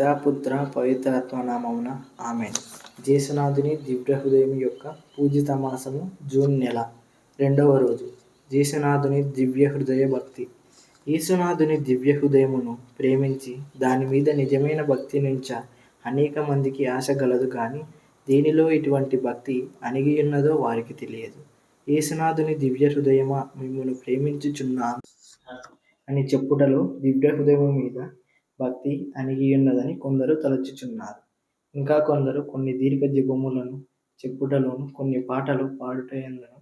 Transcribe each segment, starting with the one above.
పితాపుత్ర పవిత్రాత్మ నామమున ఆమె జేసునాథుని దివ్యహృదయం యొక్క పూజిత మాసము జూన్ నెల రెండవ రోజు. జేసునాథుని దివ్య హృదయ భక్తి. ఈసునాథుని దివ్య హృదయమును ప్రేమించి దాని మీద నిజమైన భక్తి నుంచ అనేక మందికి ఆశ గలదు కానీ దీనిలో ఇటువంటి భక్తి అణిగి ఉన్నదో వారికి తెలియదు. ఏసునాథుని దివ్య హృదయమా మిమ్మల్ని ప్రేమించుచున్నాను అని చెప్పుటలో దివ్య హృదయం మీద భక్తి అణిగియున్నదని కొందరు తలచుచున్నారు. ఇంకా కొందరు కొన్ని దీర్ఘ జపములను చెప్పుటలోను కొన్ని పాటలు పాడుటయందును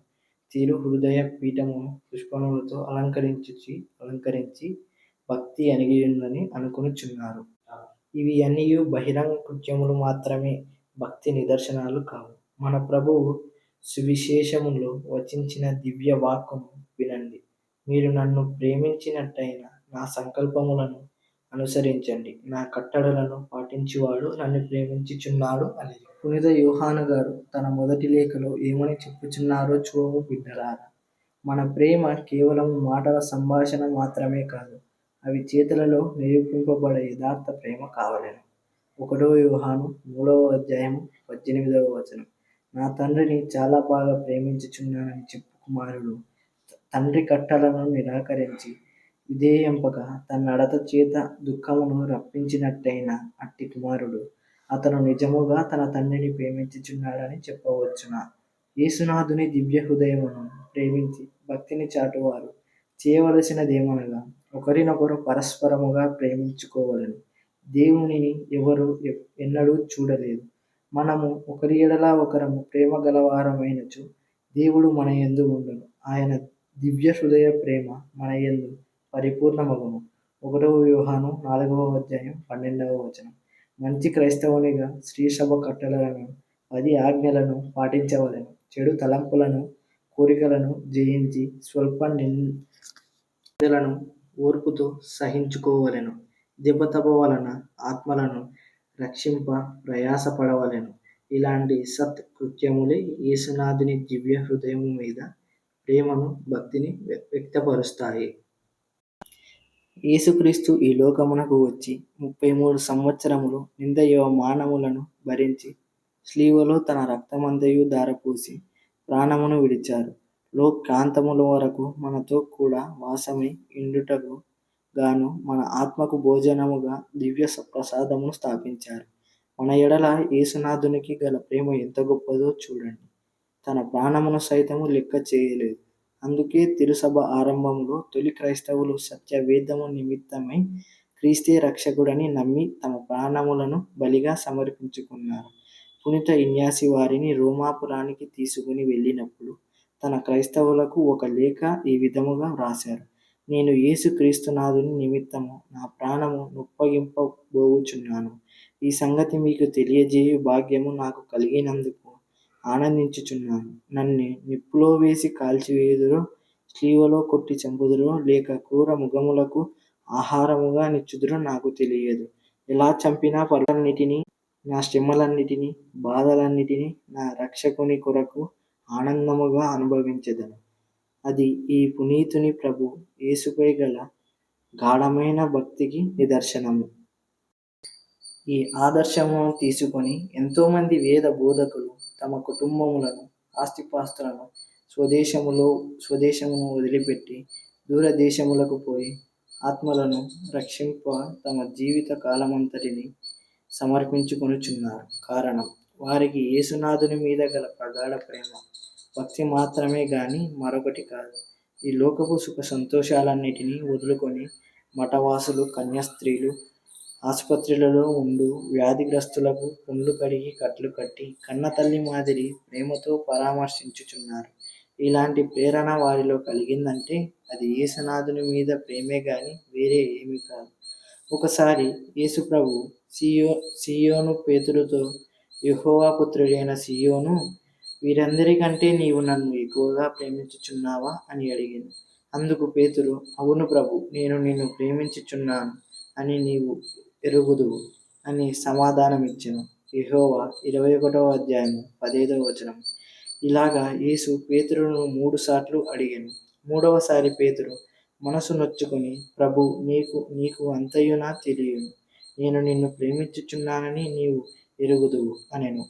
తీరు హృదయ పీఠమును పుష్పములతో అలంకరించుచి అలంకరించి భక్తి అణిగియుందని అనుకొనుచున్నారు. ఇవి అన్నియు బహిరంగ కృత్యములు మాత్రమే భక్తి నిదర్శనాలు కావు. మన ప్రభువు సువిశేషములో వచించిన దివ్య వాక్కును వినండి. మీరు నన్ను ప్రేమించినట్టయిన నా సంకల్పములను అనుసరించండి. నా కట్టడలను పాటించువాడు నన్ను ప్రేమించుచున్నాడు అని పునీత యోహాను గారు తన మొదటి లేఖలో ఏమని చెప్పుచున్నారో చూడము బిడ్డలారా. మన ప్రేమ కేవలం మాటల సంభాషణ మాత్రమే కాదు అవి చేతులలో నిరూపింపబడే యథార్థ ప్రేమ కావలెను. ఒకటో వ్యూహాను మూడవ అధ్యాయము పద్దెనిమిదవ వచనం. నా తండ్రిని చాలా బాగా ప్రేమించుచున్నానని చెప్పు కుమారుడు తండ్రి కట్టలను నిరాకరించి విధేయంపక తన నడత చేత దుఃఖమును రప్పించినట్టయిన అట్టి కుమారుడు అతను నిజముగా తన తండ్రిని ప్రేమించుచున్నాడని చెప్పవచ్చున. యేసునాథుని దివ్య హృదయమును ప్రేమించి భక్తిని చాటువారు చేయవలసినదేమనగా ఒకరినొకరు పరస్పరముగా ప్రేమించుకోవలను దేవునిని ఎవరు ఎన్నడూ చూడలేదు. మనము ఒకరి ఎడలా ఒకరము ప్రేమ గలవారమైనచో దేవుడు మన ఎందు ఉండను. ఆయన దివ్య హృదయ ప్రేమ మన ఎందు పరిపూర్ణమగును. ఒకటవ వ్యూహాను నాలుగవ అధ్యాయం పన్నెండవ వచనం. మంచి క్రైస్తవునిగా శ్రీసభ కట్టడలను పది ఆజ్ఞలను పాటించవలెను. చెడు తలంపులను కోరికలను జయించి స్వల్ప నిందలను ఓర్పుతో సహించుకోవలెను. దెబ్బతప వలన ఆత్మలను రక్షింప ప్రయాసపడవలెను. ఇలాంటి సత్ కృత్యములే యేసునాథుని దివ్య హృదయము మీద ప్రేమను భక్తిని వ్యక్తపరుస్తాయి. యేసుక్రీస్తు ఈ లోకమునకు వచ్చి ముప్పై మూడు సంవత్సరములు నిందయవమానములను భరించి శిలువలో తన రక్తమంతయు ధారపోసి ప్రాణమును విడిచారు. లోకాంతముల వరకు మనతో కూడా వాసమై ఇండుటకు గాను మన ఆత్మకు భోజనముగా దివ్య ప్రసాదమును స్థాపించారు. మన ఎడల యేసునాథునికి గల ప్రేమ ఎంత గొప్పదో చూడండి. తన ప్రాణమును సైతము లెక్క చేయలేదు. అందుకే తిరుసభ ఆరంభంలో తొలి క్రైస్తవులు సత్యవేదము నిమిత్తమై క్రీస్తే రక్షకుడని నమ్మి తమ ప్రాణములను బలిగా సమర్పించుకున్నారు. పునీత ఇన్యాసి వారిని రోమాపురానికి తీసుకుని వెళ్ళినప్పుడు తన క్రైస్తవులకు ఒక లేఖ ఈ విధముగా వ్రాశారు. నేను యేసు క్రీస్తునాథుని నిమిత్తము నా ప్రాణము నొప్పగింపబోవుచున్నాను ఈ సంగతి మీకు తెలియజేయు భాగ్యము నాకు కలిగినందుకు ఆనందించుచున్నాను. నన్ను నిప్పులో వేసి కాల్చివేయుదురో స్లీవలో కొట్టి చంపుదురో లేక క్రూర ముఖములకు ఆహారముగా నిచ్చుదురో నాకు తెలియదు. ఎలా చంపినా పనులన్నిటినీ నా శ్రమలన్నిటినీ బాధలన్నిటినీ నా రక్షకుని కొరకు ఆనందముగా అనుభవించదను. అది ఈ పునీతుని ప్రభు యేసుపై గల గాఢమైన భక్తికి నిదర్శనము. ఈ ఆదర్శము తీసుకొని ఎంతోమంది వేద బోధకులు తమ కుటుంబములను ఆస్తిపాస్తులను స్వదేశములో స్వదేశమును వదిలిపెట్టి దూరదేశములకు పోయి ఆత్మలను రక్షింప తమ జీవిత కాలమంతటిని సమర్పించుకొనుచున్నారు. కారణం వారికి యేసునాథుని మీద గల ప్రగాఢ ప్రేమ. భక్తి మాత్రమే కానీ మరొకటి కాదు ఈ లోకపు సుఖ సంతోషాలన్నిటినీ వదులుకొని మఠవాసులు కన్యాస్త్రీలు ఆసుపత్రులలో ఉండు వ్యాధిగ్రస్తులకు పుండ్లు కడిగి కట్లు కట్టి కన్నతల్లి మాదిరి ప్రేమతో పరామర్శించుచున్నారు. ఇలాంటి ప్రేరణ వారిలో కలిగిందంటే అది యేసునాథుని మీద ప్రేమే గాని వేరే ఏమీ కాదు. ఒకసారి యేసు ప్రభు సియో సియోను పేతురుతో యహోవా పుత్రుడైన సియోను వీరందరికంటే నీవు నన్ను ఎక్కువగా ప్రేమించుచున్నావా? అని అడిగింది. అందుకు పేతురు అవును ప్రభు నేను నిన్ను ప్రేమించుచున్నాను అని నీవు ఎరుగుదువు అని సమాధానమిచ్చెను. యహోవా ఇరవై ఒకటవ అధ్యాయము పదైదవ వచనం. ఇలాగా యేసు పేతురును మూడు సార్లు అడిగాను. మూడవసారి పేతురు మనసు నొచ్చుకొని ప్రభు నీకు నీకు అంతయునా తెలియను. నేను నిన్ను ప్రేమించుచున్నానని నీవు ఎరుగుదువు అనెను.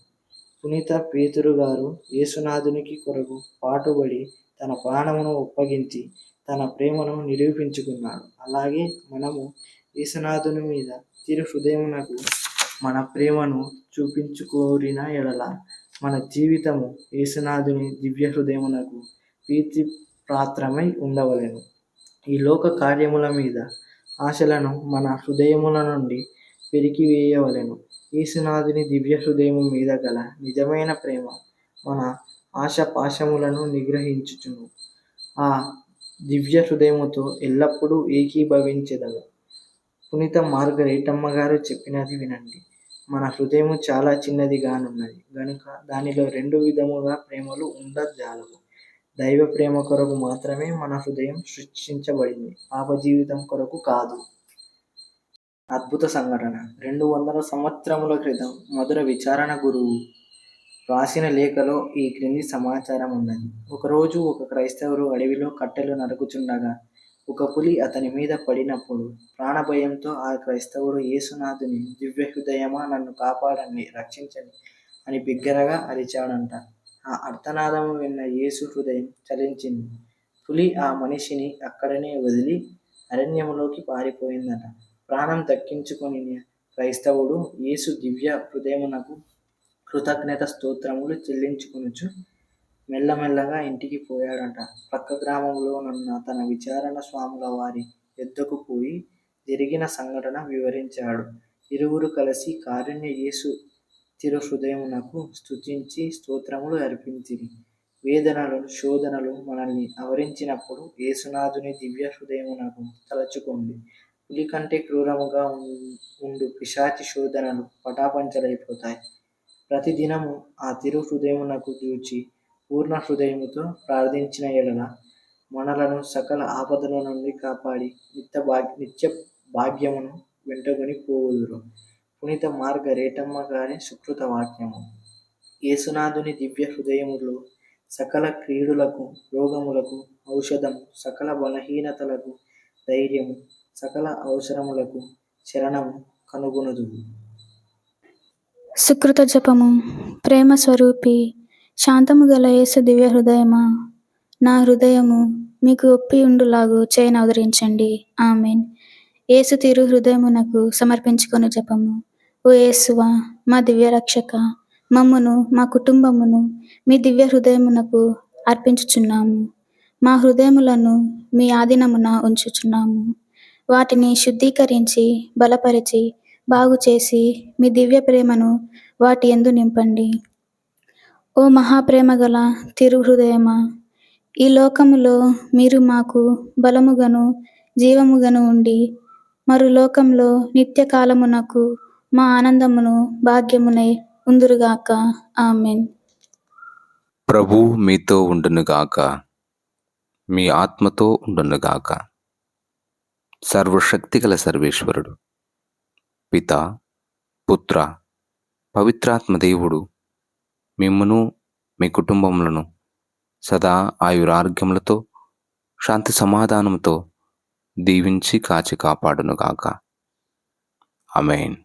పునీత పేతురు గారు యేసునాథునికి కొరకు పాటుపడి తన ప్రాణమును ఒప్పగించి తన ప్రేమను నిరూపించుకున్నాడు. అలాగే మనము యేసునాథుని మీద చిరు హృదయమునకు మన ప్రేమను చూపించుకోరిన ఎడల మన జీవితము ఏసునాథుని దివ్య హృదయమునకు ప్రీతి పాత్రమై ఉండవలెను. ఈ లోక కార్యముల మీద ఆశలను మన హృదయముల నుండి పెరికివేయవలెను ఈశనాథుని దివ్య హృదయము మీద గల నిజమైన ప్రేమ మన ఆశ పాశములను నిగ్రహించుచును. ఆ దివ్య హృదయముతో ఎల్లప్పుడూ ఏకీభవించదను. పునీత మార్గరేట్ అమ్మగారు చెప్పినది వినండి. మన హృదయము చాలా చిన్నదిగానున్నది గనుక దానిలో రెండు విధముగా ప్రేమలు ఉండజాలవు. దైవ ప్రేమ కొరకు మాత్రమే మన హృదయం సృష్టించబడింది. పాప జీవితం కొరకు కాదు. అద్భుత సంఘటన. రెండు వందల సంవత్సరముల క్రితం మధుర విచారణ గురువు రాసిన లేఖలో ఈ క్రింది సమాచారం ఉన్నది ఒకరోజు ఒక క్రైస్తవుడు అడవిలో కట్టెలు నరుకుచుండగా ఒక పులి అతని మీద పడినప్పుడు ప్రాణభయంతో ఆ క్రైస్తవుడు యేసునాథుని దివ్య హృదయమా నన్ను కాపాడండి రక్షించండి అని బిగ్గరగా అరిచాడంట. ఆ అర్థనాదము విన్న యేసు హృదయం చలించింది. పులి ఆ మనిషిని అక్కడనే వదిలి అరణ్యములోకి పారిపోయిందట. ప్రాణం దక్కించుకొని క్రైస్తవుడు యేసు దివ్య హృదయమునకు కృతజ్ఞత స్తోత్రములు చెల్లించుకొనుచు మెల్లమెల్లగా ఇంటికి పోయాడట. పక్క గ్రామంలోనున్న తన విచారణ స్వాముల వారి ఎద్దకు పోయి జరిగిన సంఘటన వివరించాడు. ఇరువురు కలిసి కారుణ్య యేసు తిరు హృదయమునకు స్తుతించి స్తోత్రములు అర్పించిరి. వేదనలు శోధనలు మనల్ని ఆవరించినప్పుడు యేసునాథుని దివ్య హృదయమునకు తలచుకోండి. పులి కంటే క్రూరముగా ఉండు పిశాచి శోధనలు పటాపంచలైపోతాయి. ప్రతిదినము ఆ తిరు హృదయమునకు చూచి పూర్ణ హృదయముతో ప్రార్థించిన ఎడల మనలను సకల ఆపదల నుండి కాపాడి నిత్య భాగ్య నిత్య భాగ్యమును వెంటకొని పోవుదురు. పునీత మార్గ రేటమ్మ గారి సుకృత వాక్యము. యేసునాథుని దివ్య హృదయములో సకల క్రీడులకు రోగములకు ఔషధము సకల బలహీనతలకు ధైర్యము సకల అవసరములకు శరణము కనుగొనుదు సుకృత జపము ప్రేమ స్వరూపి శాంతము గల యేసు దివ్య హృదయమా? నా హృదయము మీకు ఒప్పి ఉండులాగు చేయను అవతరించండి ఆమెన్. యేసు తీరు హృదయమునకు సమర్పించుకొని జపము. ఓ యేసువా మా దివ్య రక్షక మమ్మును మా కుటుంబమును మీ దివ్య హృదయమునకు అర్పించుచున్నాము. మా హృదయములను మీ ఆధీనమున ఉంచుచున్నాము. వాటిని శుద్ధీకరించి బలపరిచి బాగు చేసి మీ దివ్య ప్రేమను వాటి ఎందు నింపండి. ఓ మహాప్రేమ గల తిరుహృదయమా! ఈ లోకములో మీరు మాకు బలముగను జీవముగను ఉండి మరు లోకంలో నిత్య కాలమునకు మా ఆనందమును భాగ్యమునై ఉందురుగాక. ఆమెన్. ప్రభు మీతో ఉండునుగాక. మీ ఆత్మతో ఉండునుగాక. సర్వశక్తిగల సర్వేశ్వరుడు పిత పుత్ర పవిత్రాత్మ దేవుడు మిమ్మును మీ కుటుంబములను సదా ఆయురారోగ్యములతో శాంతి సమాధానంతో దీవించి కాచి కాపాడునుగాక. అమెయిన్